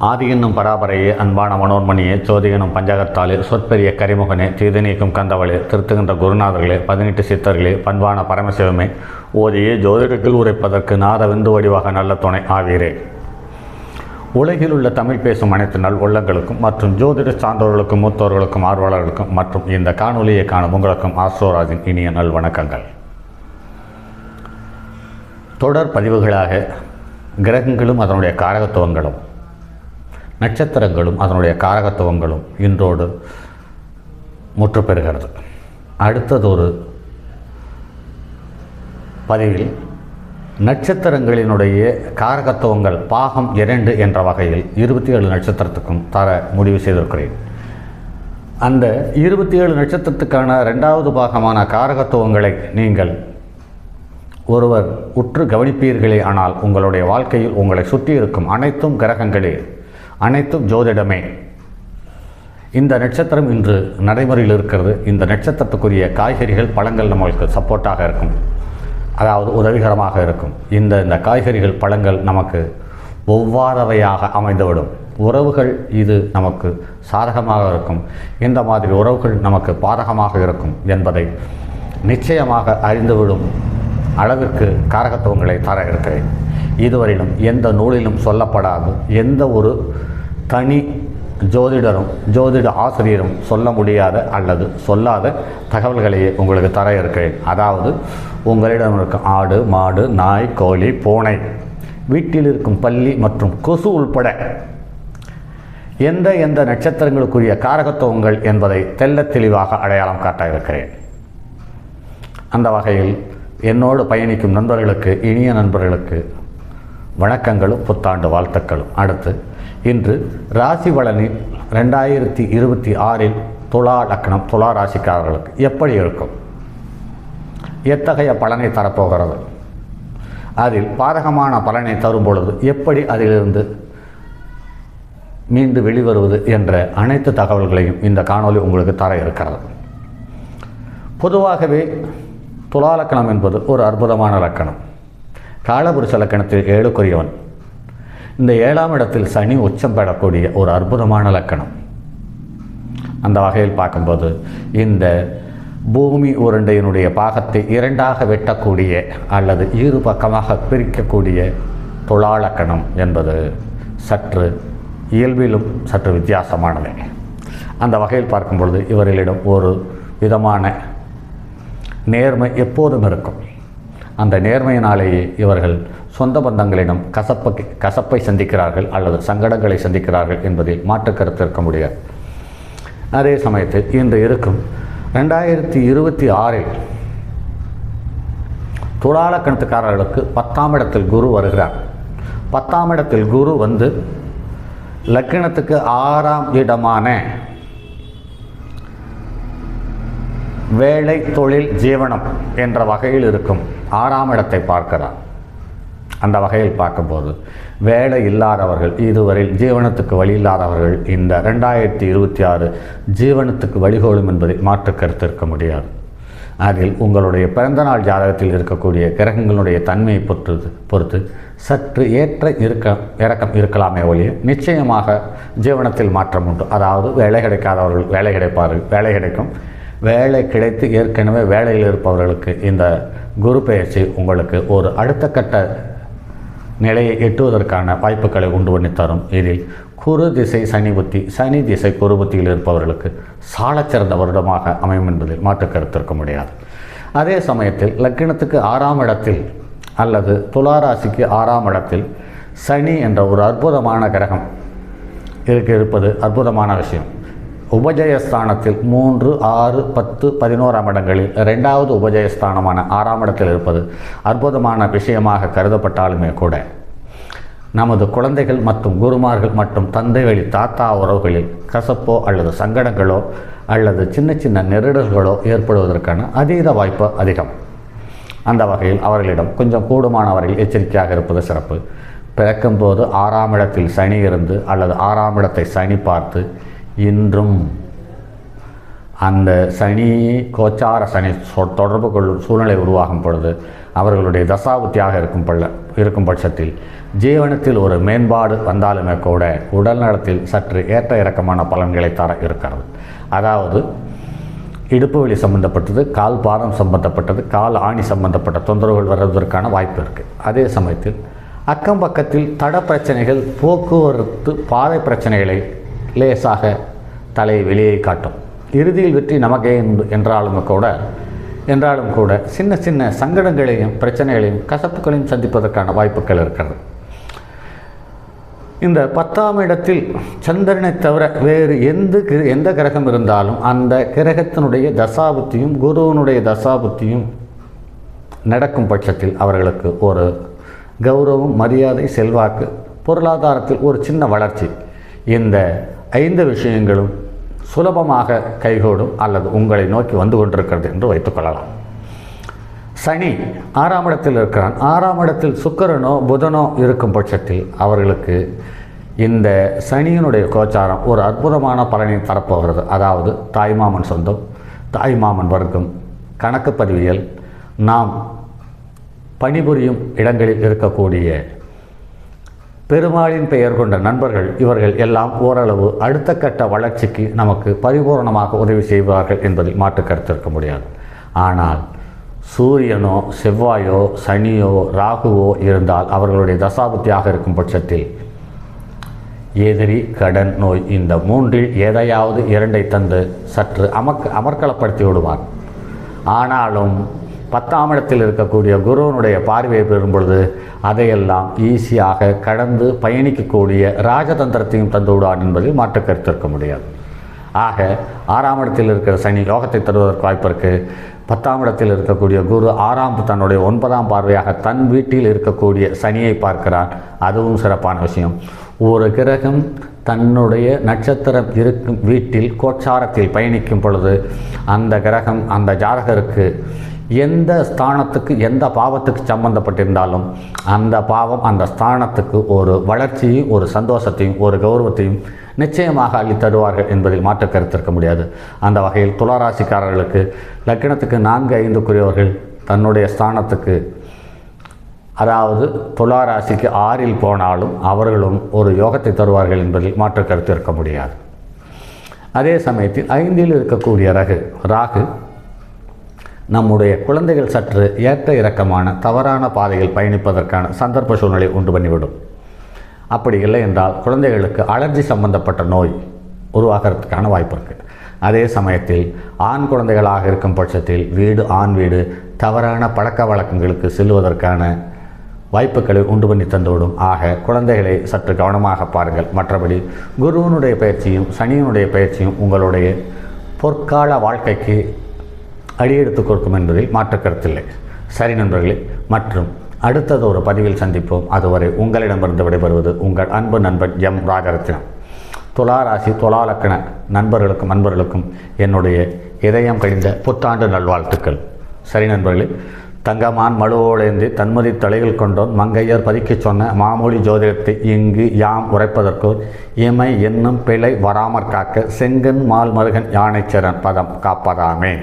ஆதியனும் பராபரையே அன்பான மனோர்மணியே சோதிகனும் பஞ்சகத்தாலே சொற்பெரிய கரிமுகனே தீதநீக்கும் கந்தவளே திருத்துகின்ற குருநாதர்களே பதினெட்டு சித்தர்களே பண்பான பரமசிவமே ஓதியே ஜோதிடத்தில் உரைப்பதற்கு நாத விந்து வடிவாக நல்ல துணை ஆவீரே. உலகில் உள்ள தமிழ் பேசும் அனைத்து நல் உள்ளங்களுக்கும் மற்றும் ஜோதிட சான்றோர்களுக்கும் மூத்தோர்களுக்கும் ஆர்வலர்களுக்கும் மற்றும் இந்த காணொலியை காணும் உங்களுக்கும் ஆஸ்ட்ரோராஜின் இனிய நல் வணக்கங்கள். தொடர் பதிவுகளாக கிரகங்களும் அதனுடைய காரகத்துவங்களும் நட்சத்திரங்களும் அதனுடைய காரகத்துவங்களும் இன்றோடு முற்று பெறுகிறது அடுத்ததொரு பதிவில் நட்சத்திரங்களினுடைய காரகத்துவங்கள் பாகம் இரண்டு என்ற வகையில் இருபத்தி ஏழு நட்சத்திரத்துக்கும் தர முடிவு செய்திருக்கிறேன். அந்த இருபத்தி ஏழு நட்சத்திரத்துக்கான ரெண்டாவது பாகமான காரகத்துவங்களை நீங்கள் ஒருவர் உற்று கவனிப்பீர்களே ஆனால் உங்களுடைய வாழ்க்கையில் உங்களை சுற்றி இருக்கும் அனைத்தும் கிரகங்களே அனைத்தும் ஜோதிடமே. இந்த நட்சத்திரம் இன்று நடைமுறையில் இருக்கிறது. இந்த நட்சத்திரத்துக்குரிய காய்கறிகள் பழங்கள் நம்மளுக்கு சப்போர்ட்டாக இருக்கும். அதாவது உதவிகரமாக இருக்கும். இந்த இந்த காய்கறிகள் பழங்கள் நமக்கு ஒவ்வாதவையாக அமைந்துவிடும். உறவுகள் இது நமக்கு சாதகமாக இருக்கும். இந்த மாதிரி உறவுகள் நமக்கு பாதகமாக இருக்கும் என்பதை நிச்சயமாக அறிந்துவிடும் அளவிற்கு காரகத்துவங்களை தர இருக்கிறேன். இதுவரையிலும் எந்த நூலிலும் சொல்லப்படாது. எந்த ஒரு தனி ஜோதிடரும் ஜோதிட ஆசிரியரும் சொல்ல முடியாத அல்லது சொல்லாத தகவல்களையே உங்களுக்கு தர இருக்கிறேன். அதாவது உங்களிடம் இருக்கும் ஆடு மாடு நாய் கோழி பூனை வீட்டில் இருக்கும் பள்ளி மற்றும் கொசு உள்பட எந்த எந்த நட்சத்திரங்களுக்குரிய காரகத்துவங்கள் என்பதை தெல்ல தெளிவாக அடையாளம் காட்ட இருக்கிறேன். அந்த வகையில் என்னோடு பயணிக்கும் நண்பர்களுக்கு இனிய நண்பர்களுக்கு வணக்கங்களும் புத்தாண்டு வாழ்த்துக்களும். அடுத்து இன்று ராசி பலனில் ரெண்டாயிரத்தி இருபத்தி ஆறில் துலா லக்னம் துலா ராசிக்காரர்களுக்கு எப்படி இருக்கும்? எத்தகைய பலனை தரப்போகிறது? அதில் பாதகமான பலனை தரும் பொழுது எப்படி அதிலிருந்து மீண்டு வெளிவருவது என்ற அனைத்து தகவல்களையும் இந்த காணொலி உங்களுக்கு தர இருக்கிறது. பொதுவாகவே துலா லக்கணம் என்பது ஒரு அற்புதமான லக்கணம் காலபுருஷ லக்கணத்தில் ஏழுக்குரியவன் இந்த ஏழாம் இடத்தில் சனி உச்சம் பெறக்கூடிய ஒரு அற்புதமான லக்கணம். அந்த வகையில் பார்க்கும்போது இந்த பூமி உருண்டையினுடைய பாகத்தை இரண்டாக வெட்டக்கூடிய அல்லது இரு பக்கமாக பிரிக்கக்கூடிய துலா லக்கணம் என்பது சற்று இயல்பிலும் சற்று வித்தியாசமானது. அந்த வகையில் பார்க்கும்பொழுது இவர்களிடம் ஒரு விதமான நேர்மை எப்போதும் இருக்கும். அந்த நேர்மையினாலேயே இவர்கள் சொந்த பந்தங்களிடம் கசப்பை கசப்பை சந்திக்கிறார்கள் அல்லது சங்கடங்களை சந்திக்கிறார்கள் என்பதில் மாற்று கருத்து இருக்க முடியாது. அதே சமயத்தில் இன்று இருக்கும் ரெண்டாயிரத்தி இருபத்தி ஆறில் துலால கணத்துக்காரர்களுக்கு பத்தாம் இடத்தில் குரு வருகிறார். பத்தாம் இடத்தில் குரு வந்து லக்கணத்துக்கு ஆறாம் இடமான வேலை தொழில் ஜீவனம் என்ற வகையில் இருக்கும். ஆறாம் இடத்தை பார்க்கிறார். அந்த வகையில் பார்க்கும்போது வேலை இல்லாதவர்கள் இதுவரையில் ஜீவனத்துக்கு வழி இல்லாதவர்கள் இந்த ரெண்டாயிரத்தி இருபத்தி ஆறு ஜீவனத்துக்கு வழிகோலும் என்பதை மாற்று கருத்து இருக்க முடியாது. அதில் உங்களுடைய பிறந்தநாள் ஜாதகத்தில் இருக்கக்கூடிய கிரகங்களுடைய தன்மையை பொறுத்து பொறுத்து சற்று ஏற்ற இருக்க இறக்கம் இருக்கலாமே ஒழிய நிச்சயமாக ஜீவனத்தில் மாற்றம் உண்டு. அதாவது வேலை கிடைக்காதவர்கள் வேலை கிடைப்பார்கள் வேலை கிடைக்கும். வேலை கிடைத்து ஏற்கனவே வேலையில் இருப்பவர்களுக்கு இந்த குரு பெயர்ச்சி உங்களுக்கு ஒரு அடுத்த கட்ட நிலையை எட்டுவதற்கான வாய்ப்புகளை உண்டு பண்ணி தரும். இதில் குரு திசை சனி புத்தி சனி திசை குரு புத்தியில் இருப்பவர்களுக்கு சாலச்சிறந்த வருடமாக அமையும் என்பதில் மாற்று கருத்திருக்க முடியாது. அதே சமயத்தில் லக்கினத்துக்கு ஆறாம் இடத்தில் அல்லது துளாராசிக்கு ஆறாம் இடத்தில் சனி என்ற ஒரு அற்புதமான கிரகம் இருக்க இருப்பது அற்புதமான விஷயம். உபஜயஸ்தானத்தில் மூன்று ஆறு பத்து பதினோராம் இடங்களில் ரெண்டாவது உபஜயஸ்தானமான ஆறாம் இடத்தில் இருப்பது அற்புதமான விஷயமாக கருதப்பட்டாலுமே கூட நமது குழந்தைகள் மற்றும் குருமார்கள் மற்றும் தந்தை வழி தாத்தா உறவுகளில் கசப்போ அல்லது சங்கடங்களோ அல்லது சின்ன சின்ன நெருடல்களோ ஏற்படுவதற்கான அதீத வாய்ப்பு அதிகம். அந்த வகையில் அவர்களிடம் கொஞ்சம் கூடுமானவர்கள் எச்சரிக்கையாக இருப்பது சிறப்பு. பிறக்கும்போது ஆறாம் இடத்தில் சனி இருந்து அல்லது ஆறாம் இடத்தை சனி பார்த்து இன்றும் அந்த சனி கோச்சார சனி சொ- தொடர்பு கொள்ளும் சூழ்நிலை உருவாகும் பொழுது அவர்களுடைய தசாபுத்தியாக இருக்கும் பள்ள இருக்கும் பட்சத்தில் ஜீவனத்தில் ஒரு மேம்பாடு வந்தாலுமே கூட உடல் நலத்தில் சற்று ஏற்ற இறக்கமான பலன்களை தர இருக்கிறது. அதாவது இடுப்பு வலி சம்பந்தப்பட்டது கால் பாதம் சம்பந்தப்பட்டது கால் ஆணி சம்பந்தப்பட்ட தொந்தரவுகள் வருவதற்கான வாய்ப்பு இருக்குது அதே சமயத்தில் அக்கம் பக்கத்தில் தட பிரச்சனைகள் போக்குவரத்து பாதை பிரச்சனைகளை லேசாக தலை வெளியே காட்டும். இறுதியில் வெற்றி நமக்கே என்றாலும் கூட என்றாலும் கூட சின்ன சின்ன சங்கடங்களையும் பிரச்சனைகளையும் கசப்புகளையும் சந்திப்பதற்கான வாய்ப்புகள் இருக்கிறது. இந்த பத்தாம் இடத்தில் சந்திரனை தவிர வேறு எந்த கிர- எந்த கிரகம் இருந்தாலும் அந்த கிரகத்தினுடைய தசாபுத்தியும் குருவனுடைய தசாபுத்தியும் நடக்கும் பட்சத்தில் அவர்களுக்கு ஒரு கௌரவம் மரியாதை செல்வாக்கு பொருளாதாரத்தில் ஒரு சின்ன வளர்ச்சி. இந்த ஐந்து விஷயங்களும் சுலபமாக கைகூடும் அல்லது உங்களை நோக்கி வந்து கொண்டிருக்கிறது என்று வைத்துக்கொள்ளலாம் சனி ஆறாம் இடத்தில் இருக்கிறான். ஆறாம் இடத்தில் சுக்கரனோ புதனோ இருக்கும் பட்சத்தில் அவர்களுக்கு இந்த சனியினுடைய கோச்சாரம் ஒரு அற்புதமான பலனை தரப்போகிறது. அதாவது தாய்மாமன் சொந்தம் தாய்மாமன் வர்க்கம் கணக்கு பதிவியல் நாம் பணிபுரியும் இடங்களில் இருக்கக்கூடிய பெருமாளின் பெயர் கொண்ட நண்பர்கள் இவர்கள் எல்லாம் ஓரளவு அடுத்த கட்ட வளர்ச்சிக்கு நமக்கு பரிபூரணமாக உதவி செய்வார்கள் என்பதில் மாற்று கருத்து இருக்க முடியாது. ஆனால் சூரியனோ செவ்வாயோ சனியோ ராகுவோ இருந்தால் அவர்களுடைய தசாபுத்தியாக இருக்கும் பட்சத்தில் எதிரி கடன் நோய் இந்த மூன்றில் எதையாவது இரண்டை தந்து சற்று அமக்க அமர்க்கலப்படுத்தி விடுவார். ஆனாலும் பத்தாம் இடத்தில் இருக்கக்கூடிய குருவனுடைய பார்வையை பெறும் பொழுது அதையெல்லாம் ஈஸியாக கடந்து பயணிக்கக்கூடிய ராஜதந்திரத்தையும் தந்துவிடுவான் என்பதில் மாற்று கருத்து இருக்க முடியாது. ஆக ஆறாம் இடத்தில் இருக்கிற சனி யோகத்தை தருவதற்கு வாய்ப்பு இருக்குது பத்தாம் இடத்தில் இருக்கக்கூடிய குரு ஆறாம் தன்னுடைய ஒன்பதாம் பார்வையாக தன் வீட்டில் இருக்கக்கூடிய சனியை பார்க்கிறான். அதுவும் சிறப்பான விஷயம். ஒரு கிரகம் தன்னுடைய நட்சத்திரம் இருக்கும் வீட்டில் கோச்சாரத்தில் பயணிக்கும் பொழுது அந்த கிரகம் அந்த ஜாதகருக்கு எந்த ஸ்தானத்துக்கு எந்த பாவத்துக்கு சம்பந்தப்பட்டிருந்தாலும் அந்த பாவம் அந்த ஸ்தானத்துக்கு ஒரு வளர்ச்சியும் ஒரு சந்தோஷத்தையும் ஒரு கௌரவத்தையும் நிச்சயமாக அள்ளி தருவார்கள் என்பதில் மாற்று கருத்து இருக்க முடியாது. அந்த வகையில் துளாராசிக்காரர்களுக்கு லக்கினத்துக்கு நான்கு ஐந்துக்குரியவர்கள் தன்னுடைய ஸ்தானத்துக்கு அதாவது துளாராசிக்கு ஆறில் போனாலும் அவர்களும் ஒரு யோகத்தை தருவார்கள் என்பதில் மாற்று கருத்து இருக்க முடியாது. அதே சமயத்தில் ஐந்தில் இருக்கக்கூடிய ரகு ராகு நம்முடைய குழந்தைகள் சற்று ஏற்ற இறக்கமான தவறான பாதையில் பயணிப்பதற்கான சந்தர்ப்ப சூழ்நிலை உண்டு பண்ணிவிடும். அப்படி இல்லை என்றால் குழந்தைகளுக்கு அலர்ஜி சம்பந்தப்பட்ட நோய் உருவாகிறதுக்கான வாய்ப்பு இருக்குது அதே சமயத்தில் ஆண் குழந்தைகளாக இருக்கும் பட்சத்தில் வீடு ஆண் வீடு தவறான பழக்க வழக்கங்களுக்கு செல்வதற்கான வாய்ப்புகளை உண்டு பண்ணி தந்துவிடும். ஆக குழந்தைகளை சற்று கவனமாக பாருங்கள். மற்றபடி குருவனுடைய பயிற்சியும் சனியினுடைய பயிற்சியும் உங்களுடைய பொற்கால வாழ்க்கைக்கு அடியெடுத்து கொடுக்கும் என்பதில் மாற்று கருத்தில்லை. சரி நண்பர்களே மற்றும் அடுத்தது ஒரு பதிவில் சந்திப்போம். அதுவரை உங்களிடமிருந்து விடைபெறுவது உங்கள் அன்பு நண்பன் எம். ராஜரத்னம் துளாராசி துளாலக்கண நண்பர்களுக்கும் அன்பர்களுக்கும் என்னுடைய இதயம் கழிந்த புத்தாண்டு நல்வாழ்த்துக்கள். சரி நண்பர்களே தங்கமான் மழுவோடேந்தி தன்மதி தலைகள் கொண்டோன் மங்கையர் பதிக்கச் சொன்ன மாமொழி ஜோதிடத்தை இங்கு யாம் உரைப்பதற்கோர் இமை என்னும் பிழை வராமற் காக்க செங்கன் மால் மருகன் யானைச்சரன் பதம் காப்பதாமே.